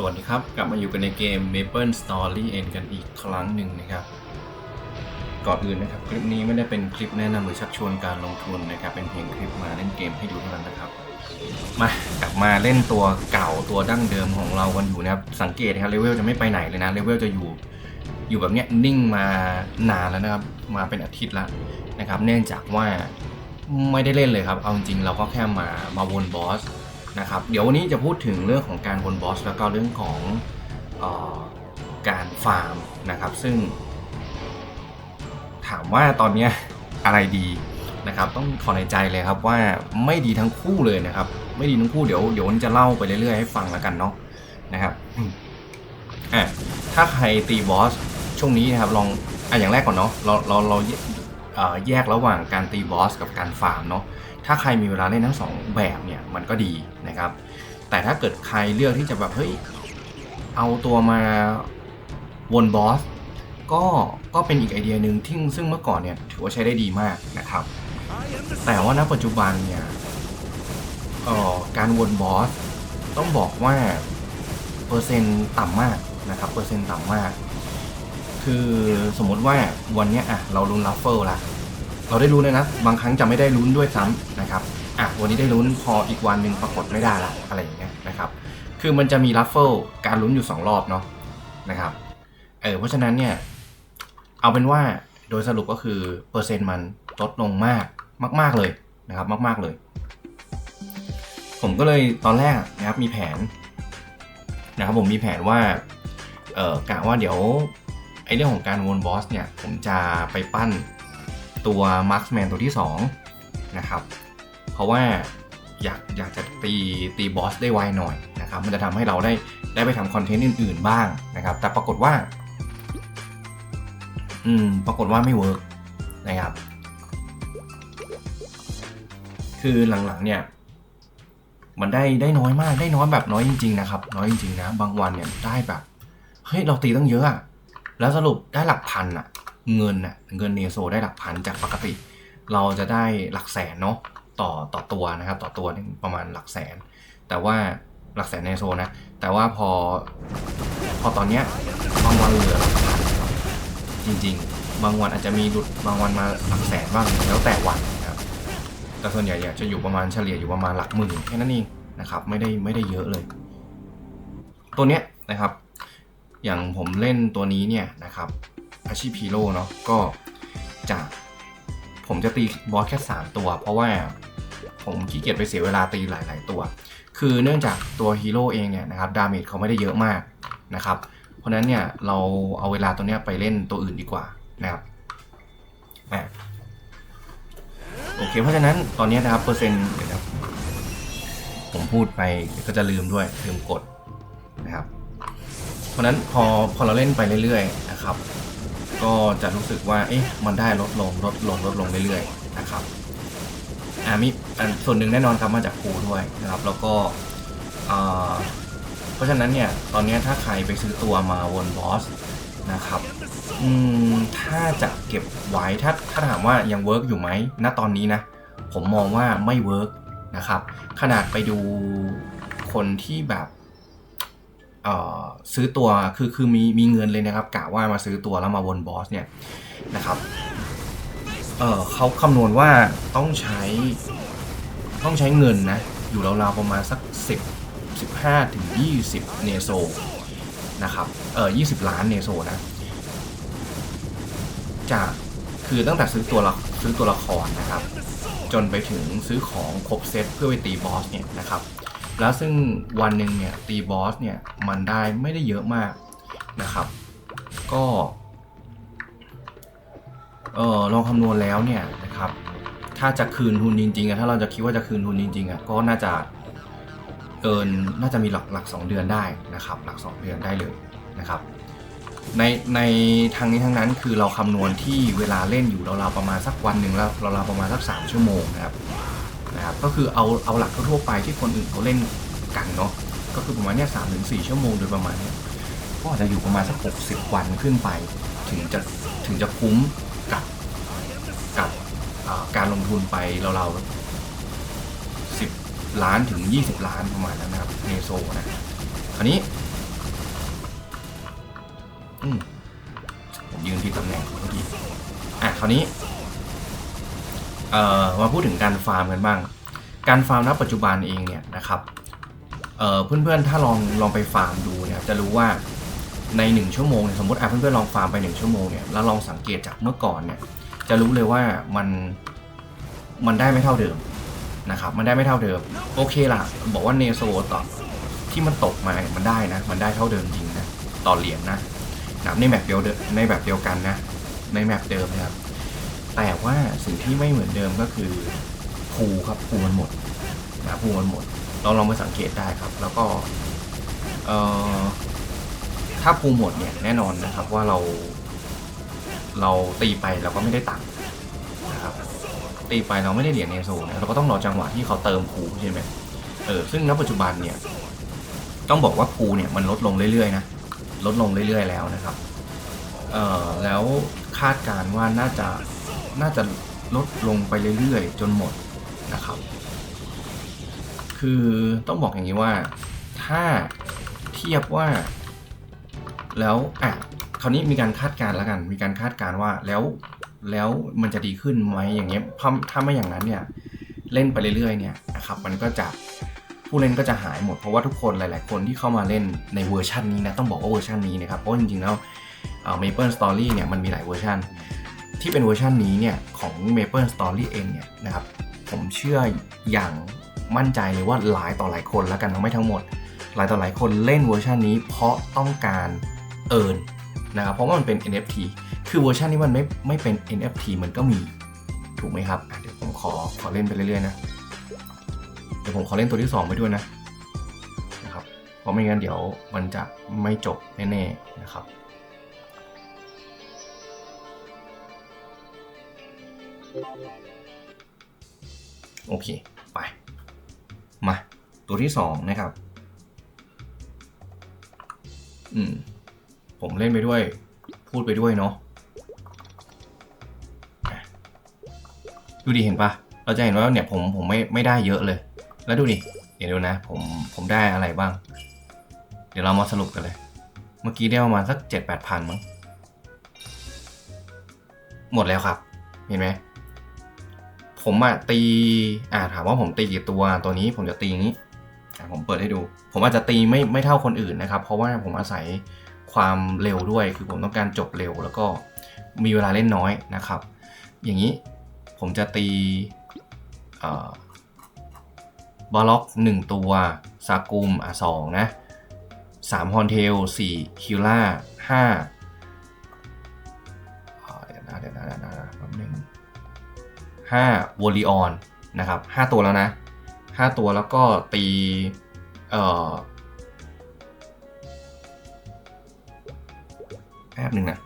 สวัสดีครับ กลับมาอยู่กันในเกม Maple Story End กันอีกครั้งหนึ่งนะครับ ก่อนอื่นนะครับ คลิปนี้ไม่ได้เป็นคลิปแนะนำหรือชักชวนการลงทุนนะครับ เป็นเพียงคลิปมาเล่นเกมให้ดูเท่านั้นนะครับ มากลับมาเล่นตัวเก่าตัวดั้งเดิมของเรากันอยู่นะครับ สังเกตนะครับเลเวลจะไม่ไปไหนเลยนะเลเวลจะอยู่ อยู่แบบเนี้ยนิ่งมานานแล้วนะครับ มาเป็นอาทิตย์ละนะครับ เนื่องจากว่าไม่ได้เล่นเลยครับ เอาจริงเราก็แค่มามาวนบอส นะครับ เดี๋ยววันนี้จะพูดถึงเรื่องของการวนบอสแล้วก็เรื่องของออการฟาร์มนะครับ ซึ่ง ถามว่าตอนนี้อะไรดีนะครับ ต้องขอในใจเลยครับว่าไม่ดีทั้งคู่เลยนะครับ ไม่ดีทั้งคู่เดี๋ยวเดี๋ยววันจะเล่าไปเรื่อยๆให้ฟังแล้วกันเนาะนะครับอะถ้าใครตีบอสช่วงนี้นะครับลองอะอย่างแรกก่อนเนาะเราเราเราเอ่อแยกระหว่างการตีบอสกับการฟาร์มเนาะ ถ้าใครมีเวลาเล่นทั้งสองแบบเนี่ยมันก็ดีนะครับ แต่ถ้าเกิดใครเลือกที่จะแบบเฮ้ยเอาตัวมาวนบอสก็ก็เป็นอีกไอเดียหนึ่งที่ซึ่งเมื่อก่อนเนี่ยถือว่าใช้ได้ดีมากนะครับ แต่ว่าณปัจจุบันเนี่ยเอ่อการวนบอสต้องบอกว่าเปอร์เซ็นต์ต่ำมากนะครับเปอร์เซ็นต์ต่ำมาก คือสมมติว่าวันนี้อะเราลุ้นลัฟเฟิลละ เราได้ลุ้นเลยนะ บางครั้งจะไม่ได้ลุ้นด้วยซ้ำนะครับอะวันนี้ได้ลุ้นพออีกวันหนึ่งปรากฏไม่ได้ละอะไรอย่างเงี้ยนะครับคือมันจะมีลัฟเฟิลการลุ้นอยู่สองรอบเนาะนะครับเออเพราะฉะนั้นเนี่ยเอาเป็นว่าโดยสรุปก็คือเปอร์เซ็นต์มันลดลงมากมาก ๆเลยนะครับมาก ๆเลย ผมก็เลยตอนแรกนะครับมีแผนนะครับผมมีแผนว่าเออกะว่าเดี๋ยวไอเรื่องของการวนบอสเนี่ยผมจะไปปั้น ตัวมาร์คแมนตัวที่ 2 นะครับ เพราะว่าอยากอยากจะตีตีบอสได้ไวหน่อยนะครับมันจะทำให้เราได้ได้ไปทำคอนเทนต์อื่น ๆ บ้างนะครับ แต่ปรากฏว่า อืม ปรากฏว่าไม่เวิร์กนะครับ คือหลังๆเนี่ยมันได้ได้น้อยมากได้น้อยแบบน้อยจริงๆนะครับ น้อยจริงๆนะ บางวันเนี่ยได้แบบเฮ้ยเราตีตั้งเยอะอะแล้วสรุปได้หลักพันอะ เงินอะเงินเนโซได้หลักพันจากปกติ เราจะได้หลักแสนเนาะต่อต่อตัวนะครับ ต่อตัวนึงประมาณหลักแสน แต่ว่าหลักแสนเนโซนะ แต่ว่าพอพอตอนเนี้ยบางวันเหลือหลักพันครับจริง ๆ บางวันอาจจะมีหลุดบางวันมาหลักแสนบ้างแล้วแต่วันนะครับแต่ส่วนใหญ่จะอยู่ประมาณเฉลี่ยอยู่ประมาณหลักหมื่นแค่นั้นเองนะครับไม่ได้ไม่ได้เยอะเลย ตัวเนี้ยนะครับ อย่างผมเล่นตัวนี้เนี่ยนะครับ อาชีพฮีโร่เนาะก็จะผมจะตีบอสแค่ 3 ตัว เพราะว่าผมขี้เกียจไปเสียเวลาตีหลาย ๆ ตัว คือเนื่องจากตัวฮีโร่เองเนี่ยนะครับดาเมจเขาไม่ได้เยอะมากนะครับ เพราะนั้นเนี่ยเราเอาเวลาตัวเนี้ยไปเล่นตัวอื่นดีกว่านะครับอะโอเคเพราะฉะนั้นตอนเนี้ยนะครับเปอร์เซ็นต์เดี๋ยวนะครับผมพูดไปก็จะลืมด้วยลืมกดนะครับ เพราะฉะนั้นพอพอเราเล่นไปเรื่อย ๆ นะครับ ก็จะรู้สึกว่าเอ๊ะมันได้ลดลงลดลงลดลงเรื่อยๆนะครับอ่ามีอันส่วนหนึ่งแน่นอนครับมาจากครูด้วยนะครับ แล้วก็เพราะฉะนั้นเนี่ยตอนนี้ถ้าใครไปซื้อตัวมาวนบอสนะครับอืมถ้าจะเก็บไว้ถ้าถ้าถามว่ายังเวิร์กอยู่ไหมณตอนนี้นะ ผมมองว่าไม่เวิร์กนะครับขนาดไปดูคนที่แบบ ซื้อตัวคือคือมีมีเงินเลยนะครับกะว่ามาซื้อตัวแล้วมาวนบอสเนี่ยนะครับเออเขาคำนวณว่าต้องใช้ ต้องใช้เงินนะ อยู่ราวๆประมาณสัก 10 15ถึง20 เนโซนะครับเออ20 ล้านเนโซนะ จากคือตั้งแต่ซื้อตัวละซื้อตัวละครนะครับ จนไปถึงซื้อของครบเซตเพื่อไปตีบอสเนี่ยนะครับ แล้วซึ่งวันหนึ่งเนี่ยตีบอสเนี่ยมันได้ไม่ได้เยอะมากนะครับ ก็เออลองคำนวณแล้วเนี่ยนะครับถ้าจะคืนทุนจริงๆอะถ้าเราจะคิดว่าจะคืนทุนจริงๆอะก็น่าจะเกินน่าจะมีหลักหลักสองเดือนได้นะครับ หลักสองเดือนได้เลยนะครับในในทางนี้ทั้งนั้นคือเราคำนวณที่เวลาเล่นอยู่เราราวๆประมาณสักวันหนึ่งแล้วเราเราวๆประมาณสักสามชั่วโมงนะครับ นะครับก็คือเอาเอาหลักทั่วไปที่คนอื่นเขาเล่นกันเนาะก็คือประมาณเนี้ยสามถึงสี่ชั่วโมงโดยประมาณเนี้ยก็อาจจะอยู่ประมาณสักหกสิบวันขึ้นไป ถึงจะถึงจะคุ้มกับกับการลงทุนไปเราๆ10ล้านถึง20ล้านประมาณนั้นนะครับเนโซนะคราวนี้อืมผมยืนผิดตำแหน่งเมื่อกี้อะคราวนี้ เอ่อมาพูดถึงการฟาร์มกันบ้าง การฟาร์มณปัจจุบันเองเนี่ยนะครับเอ่อเพื่อนๆถ้าลองลองไปฟาร์มดูเนี่ยจะรู้ว่าในหนึ่งชั่วโมงเนี่ยสมมติอะเพื่อนๆลองฟาร์มไปหนึ่งชั่วโมงเนี่ยแล้วลองสังเกตจากเมื่อก่อนเนี่ยจะรู้เลยว่ามันมันได้ไม่เท่าเดิมนะครับมันได้ไม่เท่าเดิม โอเคล่ะ บอกว่าเนโซต่อที่มันตกมาเนี่ยมันได้นะ มันได้เท่าเดิมจริงนะต่อเหรียญนะนะในแมปเดียวในแบบเดียวกันนะ ในแมปเดิมนะครับ แต่ว่าสิ่งที่ไม่เหมือนเดิมก็คือภูครับภูมันหมดนะภูมันหมดเราลองมาสังเกตได้ครับ แล้วก็เอ่อถ้าภูหมดเนี่ยแน่นอนนะครับว่าเรา เราตีไปเราก็ไม่ได้ตังค์นะครับตีไปเราไม่ได้เหรียญเนโซนี่ยเราก็ต้องรอจังหวะที่เขาเติมภูใช่ไหมเออซึ่งณปัจจุบันเนี่ย ต้องบอกว่าภูเนี่ยมันลดลงเรื่อยๆนะลดลงเรื่อยๆแล้วนะครับเอ่อแล้วคาดการณ์ว่าน่าจะ น่าจะลดลงไปเรื่อยๆ จนหมดนะครับ คือต้องบอกอย่างนี้ว่า ถ้าเทียบว่า แล้วอะคราวนี้มีการคาดการณ์แล้วกัน มีการคาดการณ์ว่าแล้วแล้วมันจะดีขึ้นไหมอย่างเงี้ยถ้าถ้าไม่อย่างนั้นเนี่ยเล่นไปเรื่อยๆเนี่ยนะครับมันก็จะผู้เล่นก็จะหายหมดเพราะว่าทุกคนหลาย ๆ คนที่เข้ามาเล่นในเวอร์ชันนี้นะต้องบอกว่าเวอร์ชันนี้นะครับเพราะจริงๆแล้วเมเปิลสตอรี่เนี่ยมันมีหลายเวอร์ชัน ที่เป็นเวอร์ชันนี้เนี่ยของ Maple Story เองเนี่ยนะครับผมเชื่ออย่างมั่นใจเลยว่าหลายต่อหลายคนแล้วกันไม่ทั้งหมด หลายต่อหลายคนเล่นเวอร์ชันนี้เพราะต้องการเอิร์นนะครับเพราะว่ามันเป็น NFT คือเวอร์ชันนี้มันไม่ไม่เป็น NFT มันก็มีถูกไหมครับเดี๋ยวผมขอขอเล่นไปเรื่อยๆนะเดี๋ยวผมขอเล่นตัวที่ 2 ไปด้วยนะนะครับเพราะไม่งั้นเดี๋ยวมันจะไม่จบแน่ๆนะครับ โอเค ไป มา ตัวที่สองนะครับ อืม ผมเล่นไปด้วย พูดไปด้วยเนาะดูดิเห็นปะเราจะเห็นว่าเนี่ยผมผมไม่ไม่ได้เยอะเลย แล้วดูดิเดี๋ยวดูนะ ผมผมได้อะไรบ้าง เดี๋ยวเรามาสรุปกันเลย เมื่อกี้ได้ประมาณสักเจ็ดแปดพันมั้งหมดแล้วครับ เห็นไหม ผมอะตีอ่าถามว่าผมตีกี่ตัวตัวนี้ผมจะตีอย่างนี้ผมเปิดให้ดู ผมอาจจะตีไม่ไม่เท่าคนอื่นนะครับ เพราะว่าผมอาศัยความเร็วด้วย คือผมต้องการจบเร็ว แล้วก็มีเวลาเล่นน้อยนะครับ อย่างนี้ผมจะตีบล็อกหนึ่งตัวซากุมอะสองนะสามฮอนเทลสี่คิล่าห้าเดี๋ยวนะเดี๋ยวนะเดี๋ยวนะ 5วอลิออนนะครับ5ตัวแล้วนะ 5 ตัวแล้วก็ตีเอ่อแป๊บหนึ่งนะ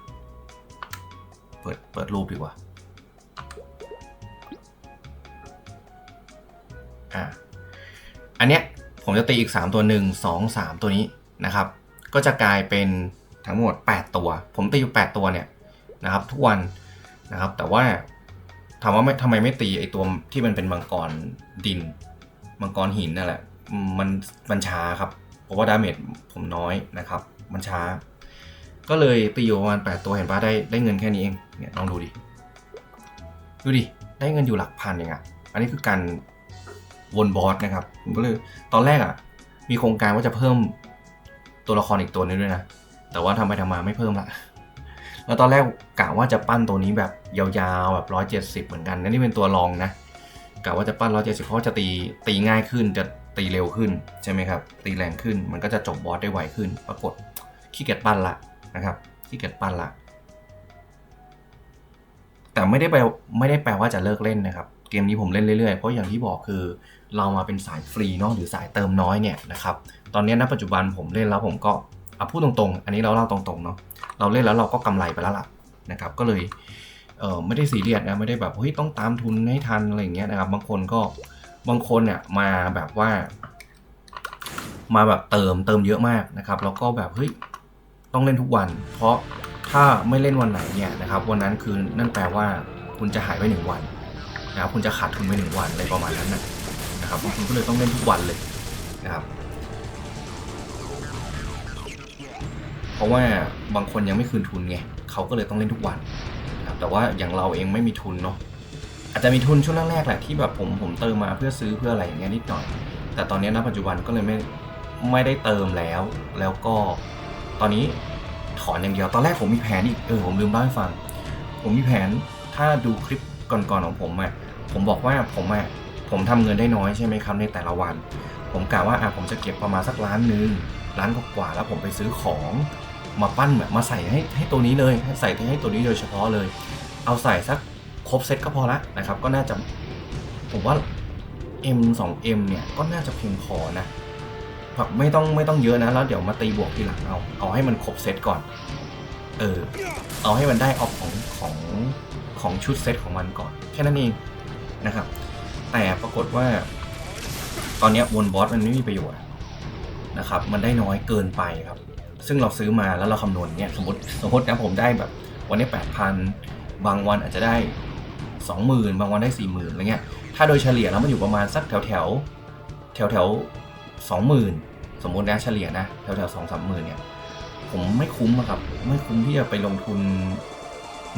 เปิดเปิดรูปดีกว่าอะอันเนี้ยผมจะตีอีก 3 ตัว 1 2 3 ตัวนี้นะครับ ก็จะกลายเป็นทั้งหมด 8 ตัว ผมตีอยู่ 8 ตัวเนี่ยนะครับทุกวันนะครับ แต่ว่า ถามว่าไม่ทำไมไม่ตีไอตัวที่มันเป็นมังกรดิน มังกรหินนั่นแหละ มันมันช้าครับ เพราะว่าดาเมจผมน้อยนะครับ มันช้า ก็เลยตีอยู่ประมาณแปดตัวเห็นปะได้ได้เงินแค่นี้เองเนี่ยลองดูดิ ดูดิ ได้เงินอยู่หลักพันเองอะอันนี้คือการวนบอสนะครับผมก็เลยตอนแรกอะมีโครงการว่าจะเพิ่มตัวละครอีกตัวนึงด้วยนะ แต่ว่าทำไปทำมาไม่เพิ่มละ แล้วตอนแรกกะว่าจะปั้นตัวนี้แบบ ยาวๆแบบร้อยเจ็ดสิบเหมือนกันนะนี่เป็นตัวรองนะกะว่าจะปั้นร้อยเจ็ดสิบเพราะจะตีตีง่ายขึ้นจะตีเร็วขึ้นใช่ไหมครับ ตีแรงขึ้นมันก็จะจบบอสได้ไวขึ้น ปรากฏขี้เกียจปั้นละนะครับขี้เกียจปั้นละแต่ไม่ได้แปลไม่ได้แปลว่าจะเลิกเล่นนะครับ เกมนี้ผมเล่นเรื่อยๆ เพราะอย่างที่บอกคือเรามาเป็นสายฟรีเนาะหรือสายเติมน้อยเนี่ยนะครับ ตอนนี้ณปัจจุบันผมเล่นแล้วผมก็เอาพูดตรงๆ อันนี้เราเล่าตรงๆเนาะเราเล่นแล้วเราก็กำไรไปแล้วล่ะนะครับ ก็เลย เออไม่ได้ซีเรียสนะไม่ได้แบบเฮ้ยต้องตามทุนให้ทันอะไรอย่างเงี้ยนะครับ บางคนก็บางคนเนี่ยมาแบบว่า มาแบบเติมเติมเยอะมากนะครับ แล้วก็แบบเฮ้ยต้องเล่นทุกวัน เพราะถ้าไม่เล่นวันไหนเนี่ยนะครับ วันนั้นคือนั่นแปลว่าคุณจะหายไปหนึ่งวันนะครับคุณจะขาดทุนไปหนึ่งวันอะไรประมาณนั้นนะนะครับคุณก็เลยต้องเล่นทุกวันเลยนะครับเพราะว่าบางคนยังไม่คืนทุนไงเขาก็เลยต้องเล่นทุกวัน แต่ว่าอย่างเราเองไม่มีทุนเนาะอาจจะมีทุนช่วงแรกๆแหละที่แบบผมผมเติมมาเพื่อซื้อเพื่ออะไรอย่างเงี้ยนิดหน่อย แต่ตอนนี้ณปัจจุบันก็เลยไม่ไม่ได้เติมแล้ว แล้วก็ตอนนี้ถอนอย่างเดียวตอนแรกผมมีแผนอีกเออผมลืมเล่าให้ฟัง ผมมีแผนถ้าดูคลิปก่อนๆของผมอะ่ะผมบอกว่าผมอะ่ะผมทำเงินได้น้อยใช่ไหมครับในแต่ละวัน ผมกะว่าอะผมจะเก็บประมาณสักล้านหนึ่งล้านกว่าแล้วผมไปซื้อของ มาปั้นแบบมาใส่ให้ให้ตัวนี้เลยให้ใส่ให้ตัวนี้โดยเฉพาะเลย เอาใส่สักครบเซตก็พอละนะครับ ก็น่าจะผมว่า M 2 M เนี่ยก็น่าจะเพียงพอนะแบบไม่ต้องไม่ต้องเยอะนะแล้วเดี๋ยวมาตีบวกทีหลังเอาเอาให้มันครบเซตก่อน เออ เอาให้มันได้ออกของของของชุดเซตของมันก่อน แค่นั้นเองนะครับ แต่ปรากฏว่า ตอนเนี้ยวนบอสมันไม่มีประโยชน์นะครับ มันได้น้อยเกินไปครับ ซึ่งเราซื้อมาแล้วเราคำนวณเนี่ยสมมติสมมตินะผมได้แบบวันนี้แปดพันบางวันอาจจะได้สองหมื่นบางวันได้สี่หมื่นอะไรเงี้ยถ้าโดยเฉลี่ยแล้วมันอยู่ประมาณสักแถวแถวแถวแถวสองหมื่นสมมตินะเฉลี่ยนะแถวแถวสองสามหมื่นเนี่ยผมไม่คุ้มอะครับ ไม่คุ้มที่จะไปลงทุน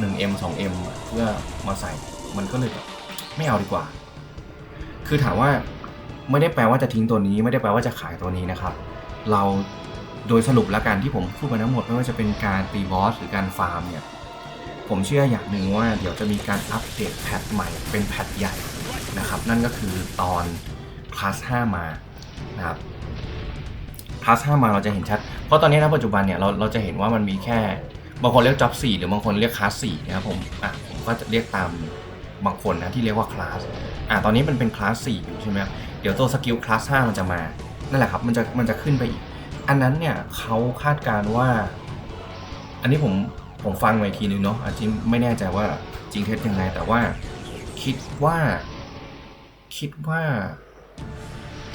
1M 2M เพื่อมาใส่มันก็เลยแบบไม่เอาดีกว่า คือถามว่าไม่ได้แปลว่าจะทิ้งตัวนี้ ไม่ได้แปลว่าจะขายตัวนี้นะครับ เรา โดยสรุปแล้วกันที่ผมพูดมาทั้งหมดไม่ว่าจะเป็นการตีบอสหรือการฟาร์มเนี่ยผมเชื่ออย่างหนึ่งว่าเดี๋ยวจะมีการอัปเดตแพทใหม่เป็นแพทใหญ่นะครับ นั่นก็คือตอนคลาส 5 มานะครับคลาส 5 มาเราจะเห็นชัด เพราะตอนนี้นะปัจจุบันเนี่ยเราเราจะเห็นว่ามันมีแค่บางคนเรียกจ็อบ4หรือบางคนเรียกคลาส4นะครับผมอะผมก็จะเรียกตามบางคนนะที่เรียกว่าคลาสอะตอนนี้มันเป็นคลาส4อยู่ใช่ไหมครับเดี๋ยวตัวสกิลคลาส 5 มันจะมานั่นแหละครับมันจะมันจะขึ้นไปอีก อันนั้นเนี่ยเขาคาดการว่า อันนี้ผมผมฟังมาอีกทีนึงเนาะอาจจะไม่แน่ใจว่าจริงเท็จยังไง แต่ว่าคิดว่า คิดว่า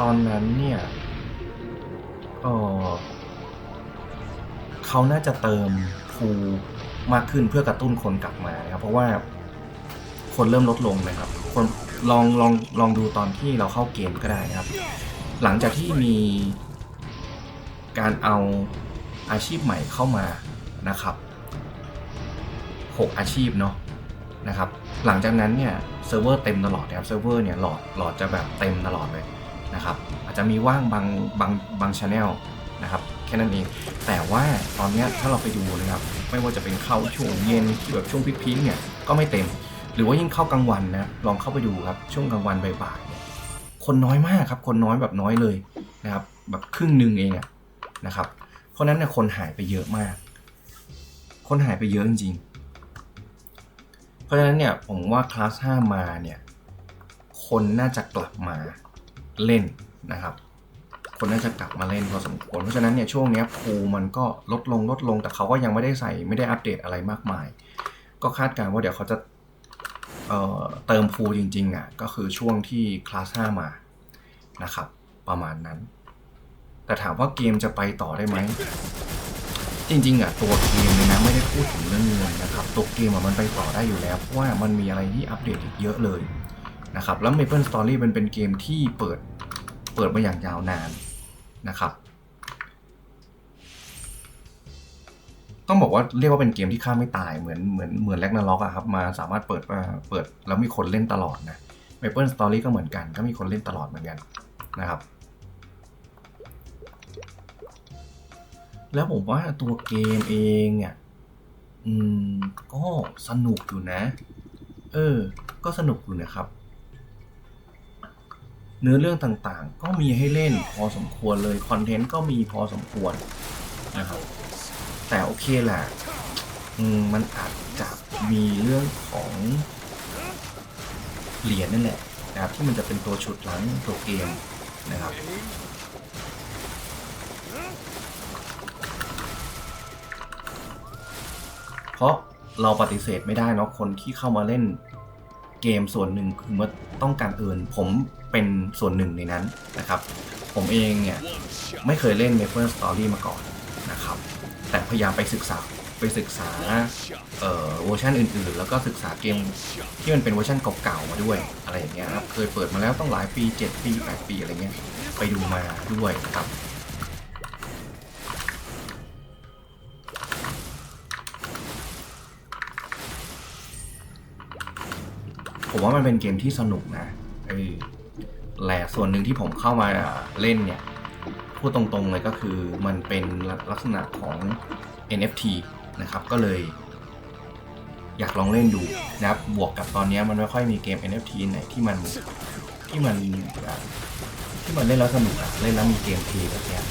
ตอนนั้นเนี่ยเออเขาน่าจะเติมภูมากขึ้นเพื่อกระตุ้นคนกลับมานะครับเพราะว่าคนเริ่มลดลงนะครับ คนลองลองลองดูตอนที่เราเข้าเกมก็ได้นะครับ หลังจากที่มี การเอาอาชีพใหม่เข้ามานะครับ 6 อาชีพเนาะนะครับ หลังจากนั้นเนี่ยเซิร์ฟเวอร์เต็มตลอดนะครับเซิร์ฟเวอร์เนี่ยหลอดหลอดจะแบบเต็มตลอดเลยนะครับ อาจจะมีว่างบางบางบางชแนลนะครับแค่นั้นเอง แต่ว่าตอนนี้ถ้าเราไปดูนะครับ ไม่ว่าจะเป็นเข้าช่วงเย็นที่แบบช่วงพีคๆเนี่ยก็ไม่เต็ม หรือว่ายิ่งเข้ากลางวันนะลองเข้าไปดูครับช่วงกลางวันบ่ายๆเนี่ยคนน้อยมากครับ คนน้อยแบบน้อยเลยนะครับ แบบครึ่งหนึ่งเองอะ นะครับ เพราะนั้นเนี่ยคนหายไปเยอะมาก คนหายไปเยอะจริงๆ เพราะฉะนั้นเนี่ยผมว่าคลาส5มาเนี่ยคนน่าจะกลับมาเล่นนะครับ คนน่าจะกลับมาเล่นพอสมควร เพราะฉะนั้นเนี่ยช่วงนี้ภูมันก็ลดลงลดลง แต่เขาก็ยังไม่ได้ใส่ไม่ได้อัปเดตอะไรมากมาย ก็คาดการณ์ว่าเดี๋ยวเขาจะเเติมภูจริงๆอะก็คือช่วงที่คลาส5มานะครับ ประมาณนั้น แต่ถามว่าเกมจะไปต่อได้ไหม จริงๆอะตัวเกมเลยนะไม่ได้พูดถึงเรื่องเงินนะครับ ตัวเกมอะมันไปต่อได้อยู่แล้ว เพราะว่ามันมีอะไรที่อัปเดตอีกเยอะเลยนะครับ แล้ว Maple Story มันเป็นเกมที่เปิดเปิดมาอย่างยาวนานนะครับ ต้องบอกว่าเรียกว่าเป็นเกมที่ฆ่าไม่ตายเหมือนเหมือนเหมือนแลกนาล็อกอะครับมาสามารถเปิดมาเปิดแล้วมีคนเล่นตลอดนะ Maple Story ก็เหมือนกัน ก็มีคนเล่นตลอดเหมือนกันนะครับ แล้วผมว่าตัวเกมเองเนี่ยอืม ก็สนุกอยู่นะ เออ ก็สนุกอยู่นะครับ เนื้อเรื่องต่างๆ ก็มีให้เล่นพอสมควรเลย คอนเทนต์ก็มีพอสมควรนะครับ แต่โอเคแหละอืมมันอาจจะมีเรื่องของเหรียญนั่นแหละนะครับที่มันจะเป็นตัวฉุดหลังตัวเกมนะครับ เพราะเราปฏิเสธไม่ได้เนาะคนที่เข้ามาเล่นเกมส่วนหนึ่งคือว่าต้องการเอินผมเป็นส่วนหนึ่งในนั้นนะครับ ผมเองเนี่ยไม่เคยเล่น Maple Story มาก่อนนะครับ แต่พยายามไปศึกษาไปศึกษาเอ่อเวอร์ชันอื่นๆ แล้วก็ศึกษาเกมที่มันเป็นเวอร์ชันเก่าๆมาด้วยอะไรอย่างเงี้ยครับเคยเปิดมาแล้วต้องหลายปี 7 ปี 8 ปีอะไรเงี้ยไปดูมาด้วยนะครับ ผมว่ามันเป็นเกมที่สนุกนะเออแหละส่วนหนึ่งที่ผมเข้ามาเล่นเนี่ย พูดตรงๆเลยก็คือมันเป็นลักษณะของ NFT นะครับ ก็เลยอยากลองเล่นดูนะครับ บวกกับตอนนี้มันไม่ค่อยมีเกม NFT ไหนที่มันที่มันที่มันเล่นแล้วสนุกอะเล่นแล้วมีเกมเพลย์แบบเนี้ย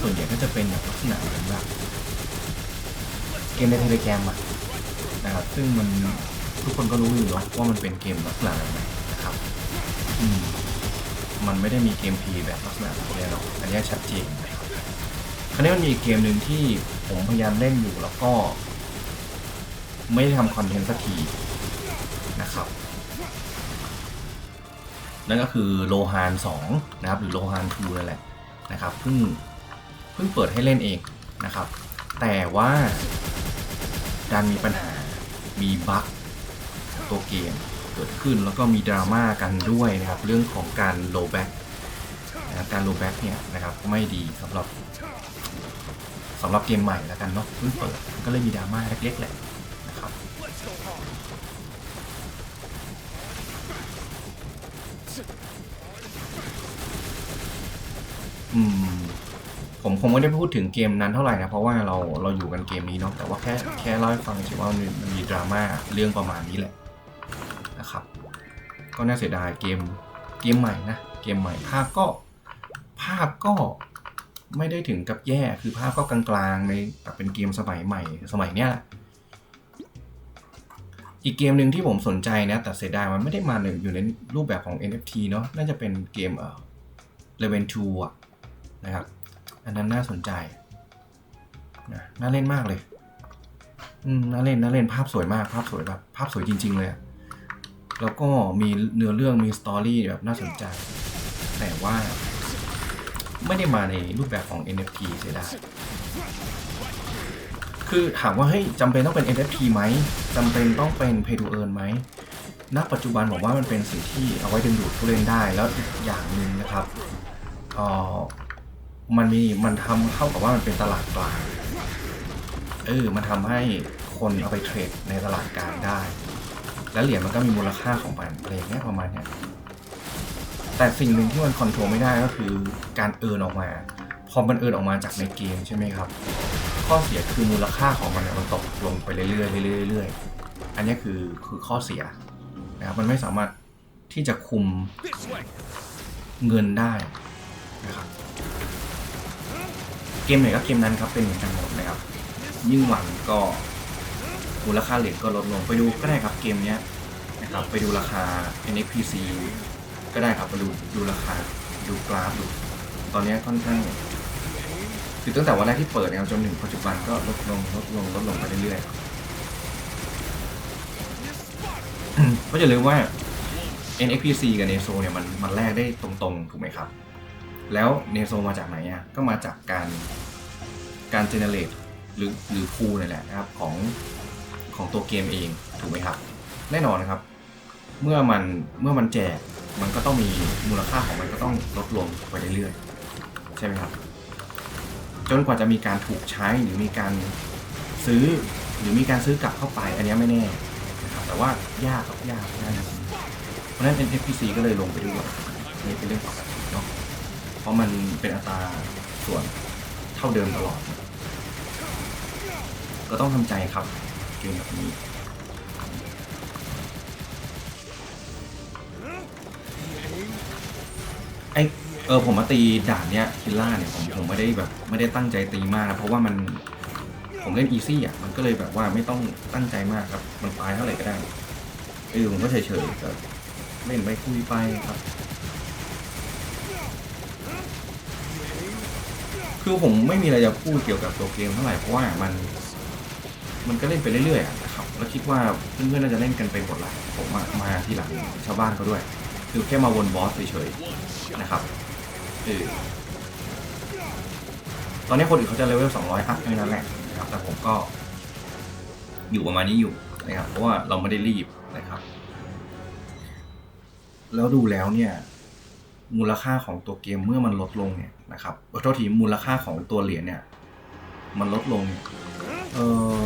ส่วนใหญ่ก็จะเป็นแบบลักษณะเหมือนแบบเกมในเทเลแกรมอะนะครับ ซึ่งมัน ทุกคนก็รู้อยู่เนาะว่ามันเป็นเกมลักษณะแบบไหนนะครับอืมมันไม่ได้มีเกมพลย์แบบลักษณะแบบนี้หรอกอันนี้ชัดเจนนะครับคราวนี้มันมีเกมหนึ่งที่ผมพยายามเล่นอยู่แล้วก็ ไม่ได้ทำคอนเทนต์สักทีนะครับนั่นก็คือโลฮาน2นะครับหรือโลฮาน2นั่นแหละนะครับเพิ่งเพิ่งเปิดให้เล่นเองนะครับ แต่ว่าดันมีปัญหามีบั๊ก ตัวเกมเกิดขึ้นแล้วก็มีดราม่ากันด้วยนะครับเรื่องของการโลแบ็กการโลแบ็กเนี่ยนะครับไม่ดีสำหรับสำหรับเกมใหม่แล้วกันเนาะเพิ่งเปิดก็เลยมีดราม่าเล็กๆแหละนะครับอืมผมคงไม่ได้พูดถึงเกมนั้นเท่าไหร่นะเพราะว่าเราเราอยู่กันเกมนี้เนาะแต่ว่าแค่แค่เล่าให้ฟังเฉยว่ามันมีดราม่าเรื่องประมาณนี้แหละ ก็น่าเสียดายเกมเกมใหม่นะ เกมใหม่ภาพก็ภาพก็ไม่ได้ถึงกับแย่คือภาพก็กลางๆในแต่เป็นเกมสมัยใหม่ สมัยเนี้ยแหละอีกเกมหนึ่งที่ผมสนใจนะ แต่เสียดายมันไม่ได้มาหนึ่งอยู่ในรูปแบบของ NFT เนาะน่าจะเป็นเกมเอ่อ l e v e n 2อะนะครับ อันนั้นน่าสนใจนะน่าเล่นมากเลย อืมน่าเล่นน่าเล่นภาพสวยมากภาพสวยแบบภาพสวยจริง ๆ เลยอะ แล้วก็มีเนื้อเรื่องมีสตอรี่แบบน่าสนใจ แต่ว่าไม่ได้มาในรูปแบบของ NFT เสียดายคือถามว่าเฮ้ยจำเป็นต้องเป็น NFT ไหมจำเป็นต้องเป็น Pay to Earn ไหมณปัจจุบันผมว่ามันเป็นสิ่งที่เอาไว้ดึงดูดผู้เล่นได้แล้วอีกอย่างหนึ่งนะครับเออมันมีมันทำเข้ากับว่ามันเป็นตลาดกลางเออมันทำให้คนเอาไปเทรดในตลาดกลางได้ แล้วเหรียญมันก็มีมูลค่าของมันอะไรอย่างเงี้ยประมาณเนี้ยแต่สิ่งหนึ่งที่มันคอนโทรลไม่ได้ก็คือการเอินออกมา พอมันเอินออกมาจากในเกมใช่ไหมครับ ข้อเสียคือมูลค่าของมันเนี่ยมันตกลงไปเรื่อยๆเรื่อยๆเรื่อยๆอันนี้คือคือข้อเสียนะครับมันไม่สามารถที่จะคุมเงินได้นะครับเกมไหนก็เกมนั้นครับเป็นเหมือนกันหมดนะครับยิ่งหวังก็ มูลค่าเหรียญก็ลดลงไปดูก็ได้ครับเกมเนี้ยนะครับไปดูราคา NXPC ก็ได้ครับไปดูดูราคาดูกราฟดู ตอนนี้ค่อนข้างคือตั้งแต่วันแรกที่เปิดนะครับจนถึงปัจจุบันก็ลดลงลดลงลดลงไปเรื่อยๆครับก็จะลืมว่า NXPC กับ Neso เนี่ยมันมันแลกได้ตรงๆ ถูกไหมครับ แล้ว Neso มาจากไหนอะก็มาจากการการ generate หรือหรือ pool นี่แหละนะครับของ ของตัวเกมเองถูกไหมครับ แน่นอนนะครับ เมื่อมันเมื่อมันแจกมันก็ต้องมีมูลค่าของมันก็ต้องลดลงไปเรื่อยๆใช่ไหมครับ จนกว่าจะมีการถูกใช้หรือมีการซื้อหรือมีการซื้อกลับเข้าไป อันนี้ไม่แน่นะครับแต่ว่ายากครับยากยากเพราะฉะนั้น NFPC ก็เลยลงไปด้วยนี่เป็นเรื่องปกติเนาะเพราะมันเป็นอัตราส่วนเท่าเดิมตลอด ก็ต้องทำใจครับ เกมแบบนี้ไอเออผมมาตีด่านเนี้ยคิลล่าเนี่ยผมผมไม่ได้แบบไม่ได้ตั้งใจตีมากนะเพราะว่ามันผมเล่นอีซี่อะมันก็เลยแบบว่าไม่ต้องตั้งใจมากครับ มันตายเท่าไหร่ก็ได้เออผมก็เฉยๆก็เล่นไปคุยไปครับ คือผมไม่มีอะไรจะพูดเกี่ยวกับตัวเกมเท่าไหร่เพราะว่ามัน มันก็เล่นไปเรื่อยๆนะครับแล้วคิดว่าเพื่อนๆน่าจะเล่นกันไปหมดละผมมาทีหลังชาวบ้านเขาด้วย คือแค่มาวนบอสเฉยๆนะครับเออตอนนี้คนอื่นเขาจะเลเวล200อัพแค่นั้นแหละนะครับแต่ผมก็อยู่ประมาณนี้อยู่นะครับเพราะว่าเราไม่ได้รีบนะครับ แล้วดูแล้วเนี่ยมูลค่าของตัวเกมเมื่อมันลดลงเนี่ยนะครับขอโทษทีมูลค่าของตัวเหรียญเนี่ย มันลดลง เออ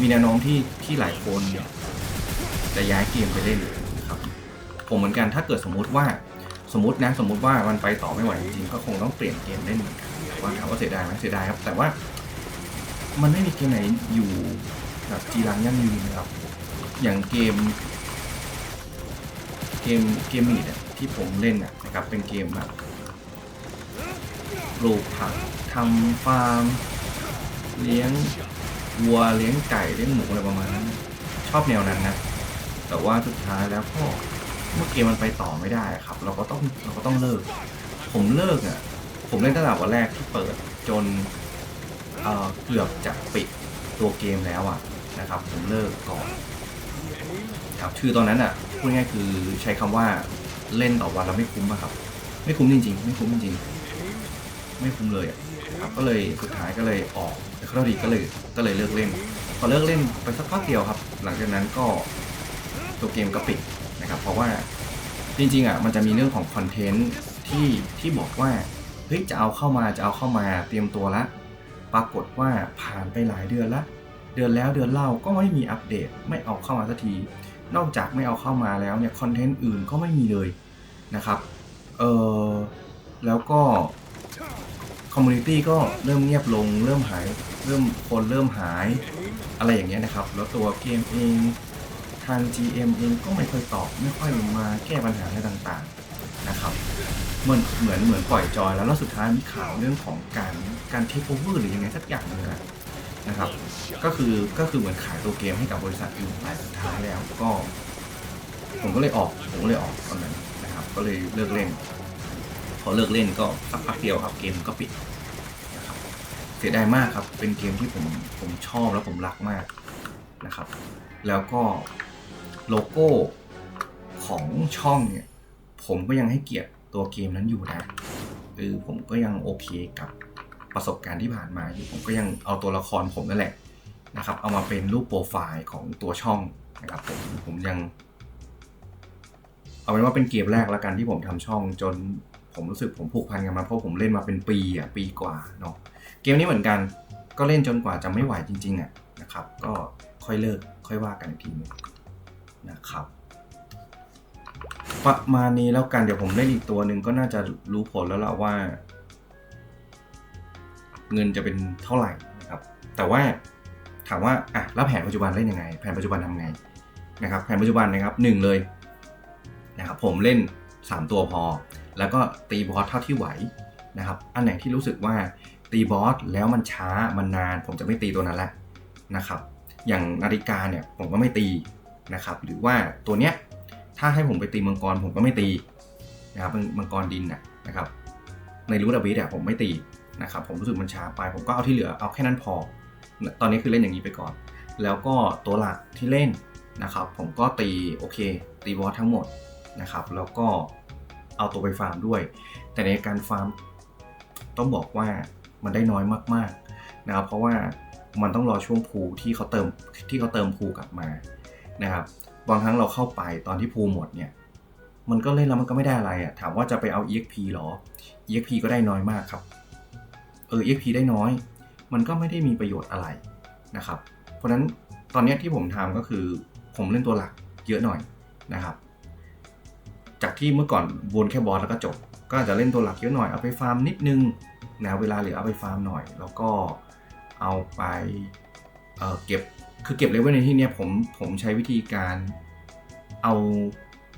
มีแนวโน้มที่ที่หลายคนเนี่ยจะย้ายเกมไปเล่นครับ ผมเหมือนกันถ้าเกิดสมมุติว่าสมมตินะสมมติว่ามันไปต่อไม่ไหวจริงๆก็คงต้องเปลี่ยนเกมเล่นเหมือนกันว่าถามว่าเสียดายไหมเสียดายครับ แต่ว่า มันไม่มีเกมไหนอยู่แบบจีรังยั่งยืนนะครับ อย่างเกม เกมเกมมีดที่ผมเล่นนะครับ เป็นเกมแบบปลูกผักทำฟาร์ม เลี้ยงวัวเลี้ยงไก่เลี้ยงหมูอะไรประมาณนั้นชอบแนวนั้นนะแต่ว่าสุดท้ายแล้วก็เมื่อเกมมันไปต่อไม่ได้ครับ เราก็ต้องเราก็ต้องเลิก ผมเลิกอะผมเล่นตั้งแต่วันแรกที่เปิดจนเอ่อเกือบจะปิดตัวเกมแล้วอะนะครับ ผมเลิกก่อนครับคือตอนนั้นอะพูดง่ายคือใช้คำว่าเล่นต่อวันแล้วไม่คุ้มอะครับ ไม่คุ้มจริงๆ ไม่คุ้มจริงๆไม่คุ้มเลยอะครับก็เลยสุดท้ายก็เลยออก แต่ข้อดีก็เลยก็เลยเลิกเล่น พอเลิกเล่นไปสักพักเดียวครับ หลังจากนั้นก็ตัวเกมก็ปิดนะครับ เพราะว่าจริงๆอะมันจะมีเรื่องของคอนเทนต์ที่ที่บอกว่าเฮ้ยจะเอาเข้ามาจะเอาเข้ามาเตรียมตัวละ ปรากฏว่าผ่านไปหลายเดือนละ เดือนแล้วเดือนเล่าก็ไม่มีอัปเดตไม่เอาเข้ามาสักที นอกจากไม่เอาเข้ามาแล้วเนี่ยคอนเทนต์อื่นก็ไม่มีเลยนะครับเออแล้วก็คอมมูนิตี้ก็เริ่มเงียบลง เริ่มหาย เริ่มคนเริ่มหายอะไรอย่างเงี้ยนะครับ แล้วตัวเกมเองทาง GM เองก็ไม่ค่อยตอบไม่ค่อยมาแก้ปัญหาอะไรต่างๆนะครับเหมือนเหมือนเหมือนปล่อยจอยแล้วแล้วสุดท้ายมีข่าวเรื่องของการการเทคโอเวอร์หรือยังไงสักอย่างหนึงอะนะครับ ก็คือก็คือเหมือนขายตัวเกมให้กับบริษัทอื่นแต่สุดท้ายแล้วก็ ผมก็เลยออกผมก็เลยออกตอนนั้นนะครับ ก็เลยเลิกเล่น พอเลิกเล่นก็สักพักเดียวครับเกมก็ปิด สียดายมากครับ เป็นเกมที่ผมผมชอบแล้วผมรักมากนะครับ แล้วก็โลโก้ของช่องเนี่ย ผมก็ยังให้เกียรติตัวเกมนั้นอยู่นะคือผมก็ยังโอเคกับประสบการณ์ที่ผ่านมาอยู่ผมก็ยังเอาตัวละครผมนั่นแหละนะครับ เอามาเป็นรูปโปรไฟล์ของตัวช่องนะครับผมผมยัง เอาเป็นว่าเป็นเกมแรกละกันที่ผมทำช่องจนผมรู้สึกผมผูกพันกับมันเพราะผมเล่นมาเป็นปีอะปีกว่าเนาะ เกมนี้เหมือนกัน ก็เล่นจนกว่าจะไม่ไหวจริงๆอะนะครับ ก็ค่อยเลิกค่อยว่ากันอีกทีหนึงนะครับ ประมาณนี้แล้วกันเดี๋ยวผมเล่นอีกตัวหนึ่งก็น่าจะรู้ผลแล้วล่ะว่า เงินจะเป็นเท่าไหร่นะครับ แต่ว่าถามว่าอะแล้วแผนปัจจุบันเล่นยังไง แผนปัจจุบันทำไงนะครับ แผนปัจจุบันนะครับหนึ่งเลยนะครับผมเล่น 3 ตัวพอ แล้วก็ตีบอสเท่าที่ไหวนะครับ อันไหนที่รู้สึกว่า ตีบอสแล้วมันช้ามันนาน ผมจะไม่ตีตัวนั้นแหละนะครับ อย่างนาฬิกาเนี่ยผมก็ไม่ตีนะครับ หรือว่าตัวเนี้ยถ้าให้ผมไปตีมังกรผมก็ไม่ตีนะครับมังกรดินนะนะครับ ในรูดาบิสอะผมไม่ตีนะครับ ผมรู้สึกมันช้าไป ผมก็เอาที่เหลือเอาแค่นั้นพอ ตอนนี้คือเล่นอย่างนี้ไปก่อน แล้วก็ตัวหลักที่เล่นนะครับ ผมก็ตีโอเค ตีบอสทั้งหมดนะครับ แล้วก็เอาตัวไปฟาร์มด้วย แต่ในการฟาร์มต้องบอกว่า มันได้น้อยมากๆนะครับเพราะว่ามันต้องรอช่วงพูที่เขาเติมที่เขาเติมพูกลับมานะครับบางครั้งเราเข้าไปตอนที่พูหมดเนี่ยมันก็เล่นแล้วมันก็ไม่ได้อะไรอะ่ะถามว่าจะไปเอา EXP หรอ EXP ก็ได้น้อยมากครับเออ EXP ได้น้อย มันก็ไม่ได้มีประโยชน์อะไรนะครับเพราะฉะนั้นตอนนี้ที่ผมทำก็คือผมเล่นตัวหลักเยอะหน่อยนะครับจากที่เมื่อก่อนวนแค่บอสแล้วก็จบ ก็อาจจะเล่นตัวหลักเยอะหน่อยเอาไปฟาร์มนิดนึง นะเวลาเหลือเอาไปฟาร์มหน่อย แล้วก็เอาไปเเก็บคือเก็บเลเวลในที่เนี้ยผมผมใช้วิธีการเอา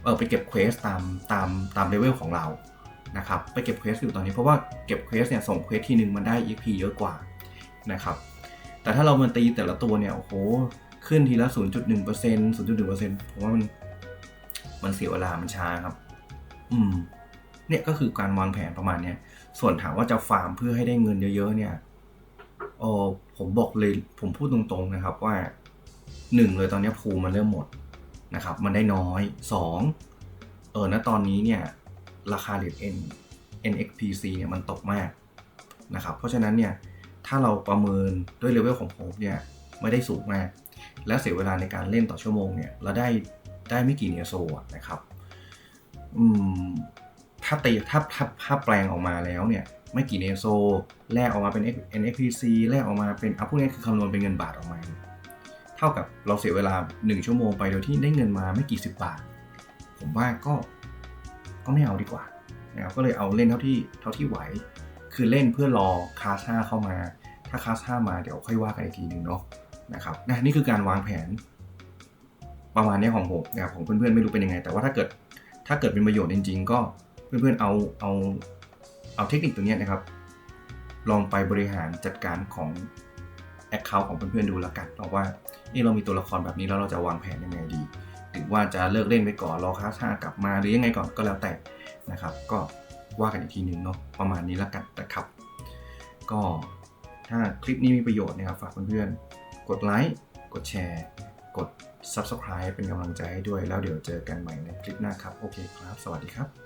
เออไปเก็บเควสตามตามตามเลเวลของเรานะครับไปเก็บเควสอยู่ตอนนี้เพราะว่าเก็บเควสเนี่ยส่งเควสทีหนึ่งมันได้ EP เยอะกว่านะครับแต่ถ้าเรามันตีแต่ละตัวเนี่ยโอ้โหขึ้นทีละ 0.1% 0.1%ผมว่ามันมันเสียเวลามันช้าครับ อืม เนี่ยก็คือการวางแผนประมาณเนี้ยส่วนถามว่าจะฟาร์มเพื่อให้ได้เงินเยอะๆเนี่ยเออผมบอกเลยผมพูดตรงๆนะครับว่าหนึ่งเลยตอนนี้ภูมันเริ่มหมดนะครับ มันได้น้อยสองเออณตอนนี้เนี่ยราคาเหรียญ N NXPC เนี่ยมันตกมากนะครับ เพราะฉะนั้นเนี่ยถ้าเราประเมินด้วยเลเวลของผมเนี่ยไม่ได้สูงมาก และเสียเวลาในการเล่นต่อชั่วโมงเนี่ยเราได้ได้ไม่กี่เนโซะนะครับ อืม ถ้าตีถ้าถ้าถ้าแปลงออกมาแล้วเนี่ย ไม่กี่เนโซแลกออกมาเป็น NXPC แลกออกมาเป็นเอาพูดง่ายคือคำนวณเป็นเงินบาทออกมา เท่ากับเราเสียเวลา 1 ชั่วโมงไปโดยที่ได้เงินมาไม่กี่สิบบาท ผมว่าก็ก็ไม่เอาดีกว่านะครับก็เลยเอาเล่นเท่าที่เท่าที่ไหว คือเล่นเพื่อรอคาซ่าเข้ามา ถ้าคาซ่ามาเดี๋ยวค่อยว่ากันอีกทีหนึ่งเนาะนะครับนะนี่คือการวางแผน ประมาณนี้ของผมนะครับของเพื่อนๆไม่รู้เป็นยังไง แต่ว่าถ้าเกิดถ้าเกิดเป็นประโยชน์จริง ๆ ก็ เพื่อนๆเอาเอาเอาเทคนิคตัวนี้นะครับ ลองไปบริหารจัดการของ Account ของเพื่อนๆดูล้วกันเพราว่านี่เรามีตัวละครแบบนี้แล้วเราจะวางแผนยังไงดีหรือว่าจะเลิกเล่นไปก่อนรอคาซ่ากลับมาหรือยังไงก่อนก็แล้วแต่นะครับ ก็ว่ากันอีกทีหนึ่งเนาะประมาณนี้ล้วกันนะครับ ก็ถ้าคลิปนี้มีประโยชน์นะครับฝากเพื่อนๆกดไลค์กดแชร์ กด Subscribe เป็นกำลังใจให้ด้วย แล้วเดี๋ยวเจอกันใหม่ในคลิปหน้าครับ โอเคครับ สวัสดีครับ